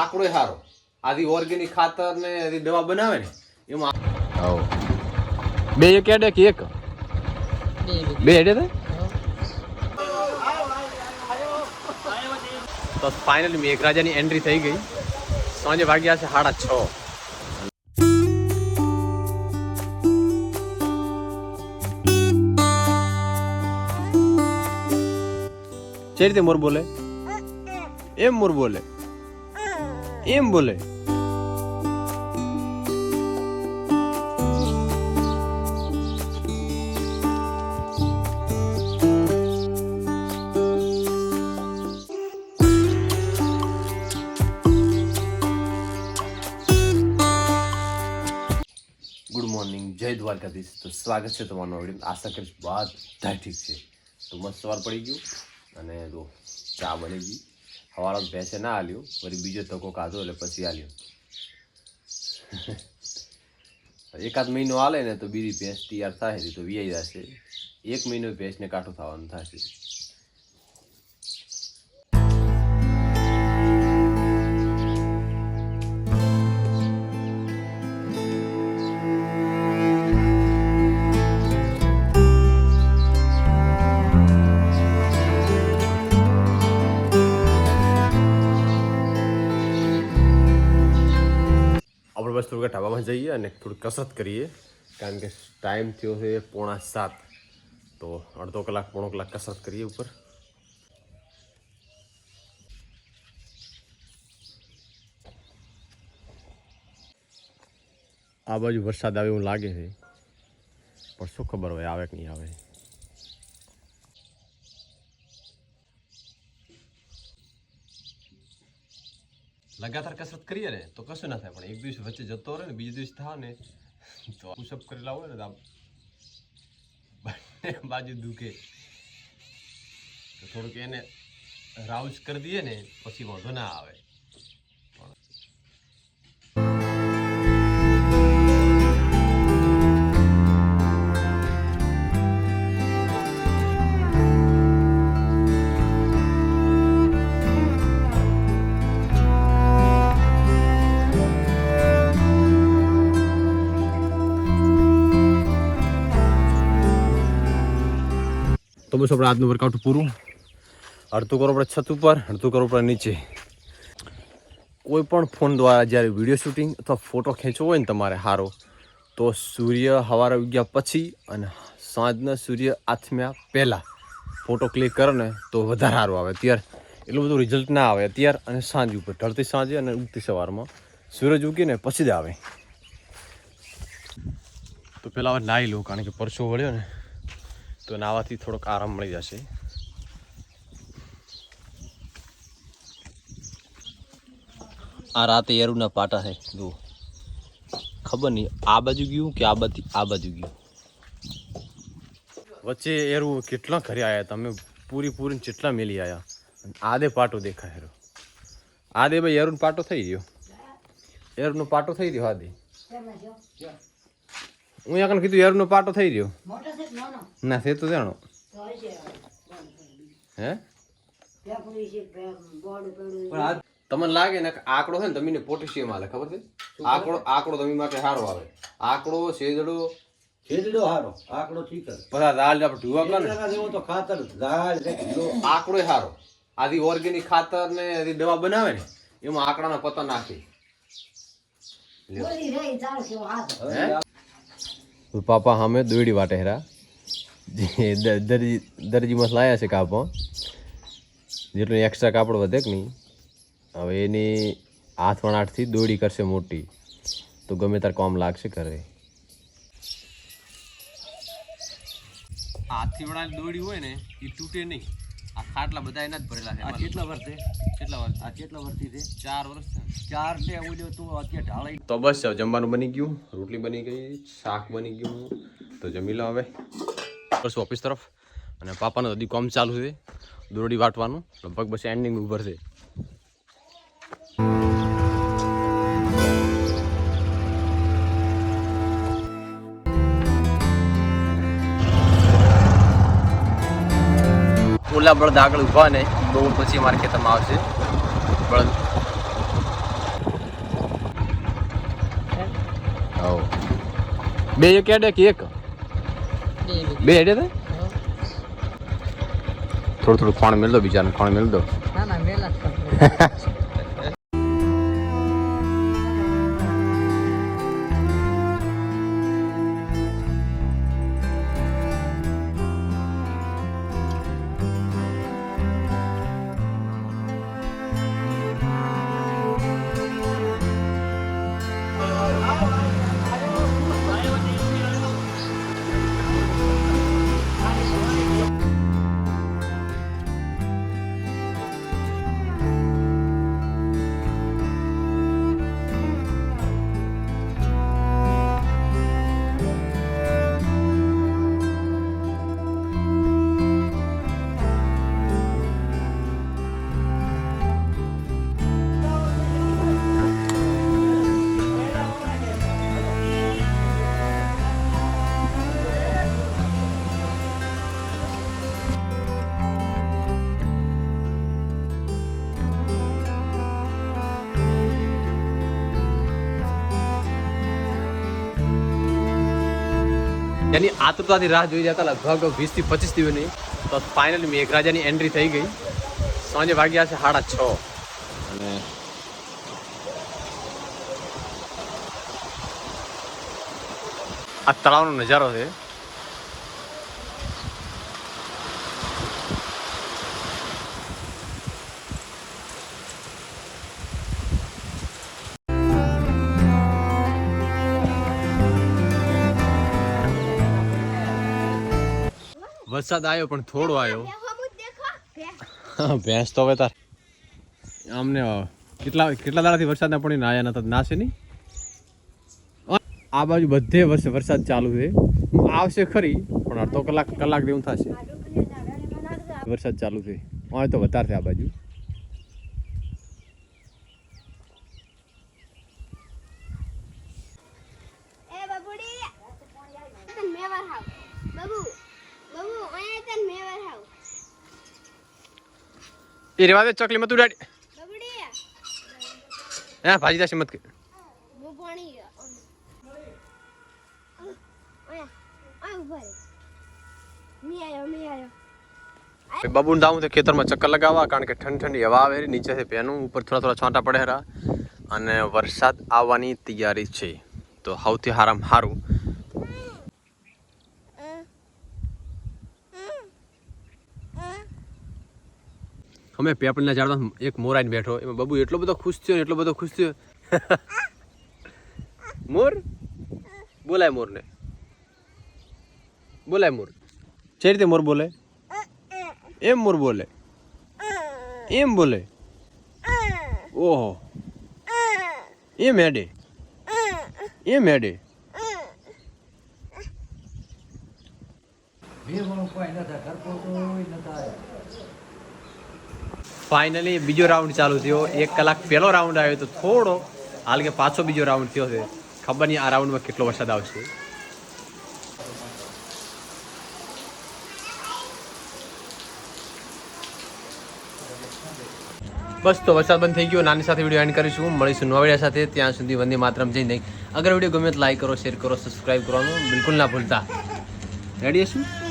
આકડો સારો. આથી ઓર્ગેનિક ખાતર ને દવા બનાવે ને, એમાં બે એક એડે કે એક. બે એડે તો ફાઇનલી મેઘરાજાની એન્ટ્રી થઈ ગઈ. સાંજે વાગ્યા છે સાડા છ. જે રીતે મોર બોલે, એમ મોર બોલે. એમ બોલે. ગુડ મોર્નિંગ જય દ્વારકાધીશ. તો સ્વાગત છે તમારું વીડિયો આશા કરીશ બધા ઠીક છે. તો મસ્ત સવાર પડી ગયું અને ચા બની ગઈ હવાળો ભેંસે ના હાલ્યું વળી બીજો તકો કાઢો એટલે પછી હાલ્યું એકાદ મહિનો હાલે ને તો બીજી ભેંસ તૈયાર થાય તો વીઆઈ જશે. એક મહિનો ભેંસને કાઠું થવાનું થશે બસ થોડુંક ઢાબામાં જઈએ અને થોડી કસરત કરીએ, કારણ કે ટાઈમ થયો છે પોણા સાત. તો અડધો કલાક, પોણો કલાક કસરત કરીએ ઉપર. આ બાજુ વરસાદ આવે એવું લાગે છે, પણ શું ખબર હોય, આવે કે નહીં આવે. લગાતાર કસરત કરીએ ને તો કશું ના થાય, પણ એક દિવસ વચ્ચે જતો રહે ને, બીજે દિવસ થાય ને, તો પુશઅપ કરેલા હોય ને, તો બાજુ દુખે. તો થોડુંક એને રાઉઝ કરી દઈએ ને, પછી વાંધો ના આવે. તો બસ આપણે આજનું વર્કઆઉટ પૂરું. અડધું કરો આપણે છત ઉપર, અડધું કરો આપણે નીચે. કોઈ પણ ફોન દ્વારા જ્યારે વીડિયો શૂટિંગ અથવા ફોટો ખેંચવો હોય ને તમારે સારો તો સૂર્ય સવારે ઉગ્યા પછી અને સાંજના સૂર્ય આથમ્યા પહેલાં ફોટો ક્લિક કરો ને તો વધારે સારું આવે. અત્યારે એટલું બધું રિઝલ્ટ ના આવે. અત્યારે અને સાંજ ઉપર, ઢળતી સાંજે અને ઉગતી સવારમાં સૂરજ ઉગીને પછી જ આવે. તો પહેલાં નાહી લઉં, કારણ કે પરસો વળ્યો ને. તો નાવાથી થોડોક આરામ મળી જશે. આ રાતે એરુના પાટા છે જુઓ. ખબર નહીં આ બાજુ ગયું કે આ બધી આ બાજુ ગયું? વચ્ચે એરું કેટલા ઘરે આવ્યા તમે પૂરી પૂરી કેટલા મેલી આવ્યા આદે પાટો દેખાય હેરો. આદે ભાઈ એરુનો પાટો થઈ ગયો. એરુનો પાટો થઈ ગયો આદે. હું યાકને કીધું એરુનો પાટો થઈ રહ્યો. ના છે તે તો જાણો હે? પણ તમને લાગે ને કે આંકડો છે ને તમને પોટેશિયમ આલે ખબર છે? આંકડો આંકડો તમે માટે સારો આવે. આંકડો શેજડો શેજડો સારો આંકડો ઠીક. પછી આ દાળ આપણે ઢુવા કરે ને. જેવો તો ખાતર દાળ આંકડો સારો આથી ઓર્ગેનિક ખાતર ને આથી દવા બનાવે ને એમાં આંકડાના પતન નાખે. પાપા સામે દોડી વાટે હેરા. જે દરજી દરજીમાં લાયા છે કાપો. જેટલું એક્સ્ટ્રા કાપડ વધે કે નહીં, હવે એની હાથ આઠથી દોડી કરશે મોટી. તો ગમે તાર કામ લાગશે ઘરે. હાથથી વણાટ દોડી હોય ને, એ તૂટે નહીં. ખાટલા બધા એના જ ભરેલા આ કેટલા વર્ષે કેટલા વર્ષ આ કેટલા વર્ષથી છે? ચાર વર્ષ ચાર ને ઓલ્યો તું અત્યારે ઢાળાઈ તો બસ હવે જમવાનું બની ગયું રોટલી બની ગઈ શાક બની ગયું તો જમી લો હવે. બસ ઓફિસ તરફ અને પાપાનું હજી કામ ચાલુ છે દોરડી વાટવાનું લગભગ બસ એન્ડિંગ ઉપર છે. ઓલા બળદ આગળ ઊભા ને બહુ પછી મારા ખેતરમાં આવશે. બળદ. બે એક હેડે કે એક? બે હેડે થાય થોડું થોડું ખાણ મેળ દો બીજાને ખાણ મેળ દો. ના ના મેલા એની આતુરતાથી રાહ જોઈ જતા લગભગ વીસથી પચીસ દિવસની. તો ફાઇનલી મેઘરાજાની એન્ટ્રી થઈ ગઈ. સાંજે વાગ્યા છે સાડા છ. અને આ તળાવનો નજારો છે. વરસાદ આવ્યો પણ થોડો આવ્યો ભેંસ તો હવે તાર. આમને કેટલા કેટલા દાડાથી વરસાદના પડી નાયા નતા? નાશે નહીં? આ બાજુ બધે વર્ષે વરસાદ ચાલુ છે. આવશે ખરી પણ અડધો કલાક કલાક જેવું થશે. વરસાદ ચાલુ છે. હવે તો વધારે છે આ બાજુ એ બબુડી તન મેવર હાવ બબુ બબુ ઓય તન મેવર હાવ એ રેવા દે ચકલી મત ઉડાડી. બબુડી હે ભાજી જશે મત કે. બબુન દાવું તો ખેતરમાં ચક્કર લગાવવા કારણ કે ઠંડી ઠંડી હવા આવે નીચે પેનું ઉપર થોડા થોડા છાંટા પડે હરા. અને વરસાદ આવવાની તૈયારી છે. તો સૌથી હારામાં સારું અમે પેપલના ઝાડમાં એક મોરાઈને બેઠો. એમાં બબુ એટલો બધો ખુશ થયો એટલો બધો ખુશ થયો. મોર? બોલાય મોરને. બોલાય મોર. જે રીતે મોર બોલે? એમ મોર બોલે. એમ બોલે. ઓહો. એમ હેડે. એમ હેડે. ભીમણું કોઈ નતા કરતો કોઈ નતા ફાઇનલી બીજો રાઉન્ડ ચાલુ થયો. એક કલાક પહેલો રાઉન્ડ આવ્યો તો થોડો, હાલ કે પાછો બીજો રાઉન્ડ થયો છે. ખબર નહીં આ રાઉન્ડમાં કેટલો વરસાદ આવશે. બસ, તો વરસાદ બંધ થઈ ગયો. નાની સાથે વીડિયો એન્ડ કરીશું. મળીશું નવા વીડિયો સાથે. ત્યાં સુધી વંદે માત્રમ. જઈ નહીં અગર વીડિયો ગમે તો લાઈક કરો શેર કરો સબસ્ક્રાઈબ કરવાનું બિલકુલ ના ભૂલતા. રેડી હશું?